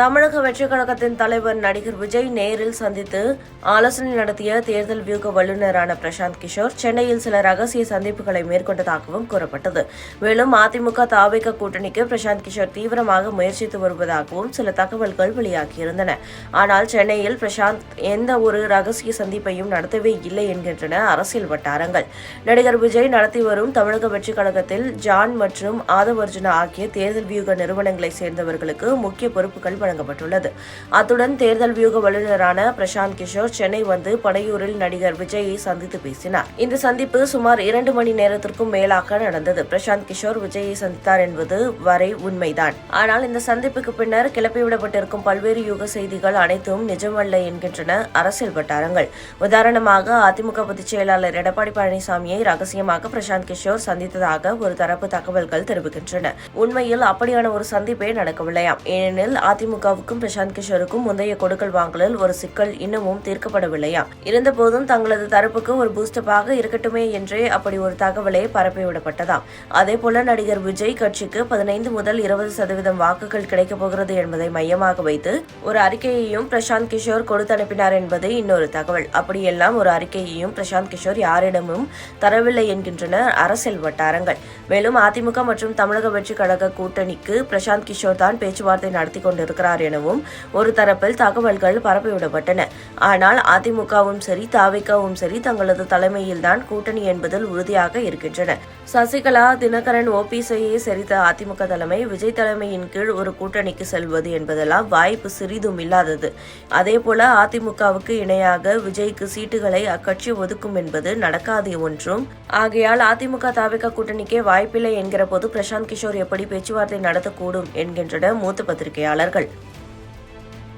தமிழக வெற்றிக் கழகத்தின் தலைவர் நடிகர் விஜய் நேரில் சந்தித்து ஆலோசனை நடத்திய தேர்தல் வியூக வல்லுநரான பிரசாந்த் கிஷோர் சென்னையில் சில ரகசிய சந்திப்புகளை மேற்கொண்டதாகவும் கூறப்பட்டது. மேலும் அதிமுக தாவேக கூட்டணிக்கு பிரசாந்த் கிஷோர் தீவிரமாக முயற்சித்து வருவதாகவும் சில தகவல்கள் வெளியாகியிருந்தன. ஆனால் சென்னையில் பிரசாந்த் எந்த ஒரு ரகசிய சந்திப்பையும் நடத்தவே இல்லை என்கின்றன அரசியல் வட்டாரங்கள். நடிகர் விஜய் நடத்தி வரும் தமிழக வெற்றிக் கழகத்தில் ஜான் மற்றும் ஆதவர்ஜுனா ஆகிய தேர்தல் வியூக நிறுவனங்களைச் சேர்ந்தவர்களுக்கு முக்கிய பொறுப்புகள் வழங்கப்பட்டுள்ளது. அத்துடன் தேர்தல் வியூக வல்லுநரான பிரசாந்த் கிஷோர் சென்னை வந்து படையூரில் நடிகர் விஜயை சந்தித்து பேசினார். இந்த சந்திப்பு சுமார் இரண்டு மணி நேரத்திற்கும் மேலாக நடந்தது. பிரசாந்த் கிஷோர் விஜயை சந்தித்தார் என்பது வரை உண்மைதான். ஆனால் இந்த சந்திப்புக்கு பின்னர் கிளப்பிவிடப்பட்டிருக்கும் பல்வேறு யுக செய்திகள் அனைத்தும் நிஜமல்ல என்கின்றன அரசியல் வட்டாரங்கள். உதாரணமாக அதிமுக பொதுச் செயலாளர் எடப்பாடி பழனிசாமியை ரகசியமாக பிரசாந்த் கிஷோர் சந்தித்ததாக ஒரு தரப்பு தகவல்கள் தெரிவிக்கின்றன. உண்மையில் அப்படியான ஒரு சந்திப்பே நடக்கவில்லையாம். ஏனெனில் அதிமுக திமுகவுக்கும் பிரசாந்த் கிஷோருக்கும் முந்தைய கொடுக்கல் வாங்கலில் ஒரு சிக்கல் இன்னமும் தீர்க்கப்படவில்லையா? இருந்தபோதும் தங்களது தரப்புக்கு ஒரு பூஸ்டப்பாக இருக்கட்டுமே என்றே அப்படி ஒரு தகவலே பரப்பிவிடப்பட்டதாம் அதேபோல நடிகர் விஜய் கட்சிக்கு பதினைந்து முதல் இருபது சதவீதம் வாக்குகள் கிடைக்கப் போகிறது என்பதை மையமாக வைத்து ஒரு அறிக்கையையும் பிரசாந்த் கிஷோர் கொடுத்து அனுப்பினார் என்பது இன்னொரு தகவல். அப்படியெல்லாம் ஒரு அறிக்கையையும் பிரசாந்த் கிஷோர் யாரிடமும் தரவில்லை என்கின்றன அரசியல் வட்டாரங்கள். மேலும் அதிமுக மற்றும் தமிழக வெற்றி கழக கூட்டணிக்கு பிரசாந்த் கிஷோர் தான் பேச்சுவார்த்தை நடத்தி கொண்டிருக்கிறார். எனவும் ஒரு தரப்பில் தகவல்கள் பரப்பிவிடப்பட்டன. ஆனால் அதிமுகவும் சரி தாவிக்காவும் சரி தங்களது தலைமையில்தான் கூட்டணி என்பதில் உறுதியாக இருக்கின்றன. சசிகலா தினகரன் ஓபிஎஸ்ஐயை சரித்த அதிமுக தலைமை விஜய் தலைமையின் கீழ் ஒரு கூட்டணிக்கு செல்வது என்பதெல்லாம் வாய்ப்பு சிறிதும் இல்லாதது. அதேபோல அதிமுகவுக்கு இணையாக விஜய்க்கு சீட்டுகளை அக்கட்சி ஒதுக்கும் என்பது நடக்காது ஒன்றும். ஆகையால் அதிமுக தாவிக கூட்டணிக்கே வாய்ப்பில்லை என்கிற போது பிரசாந்த் கிஷோர் எப்படி பேச்சுவார்த்தை நடத்தக்கூடும் என்கின்றன மூத்த பத்திரிகையாளர்கள்.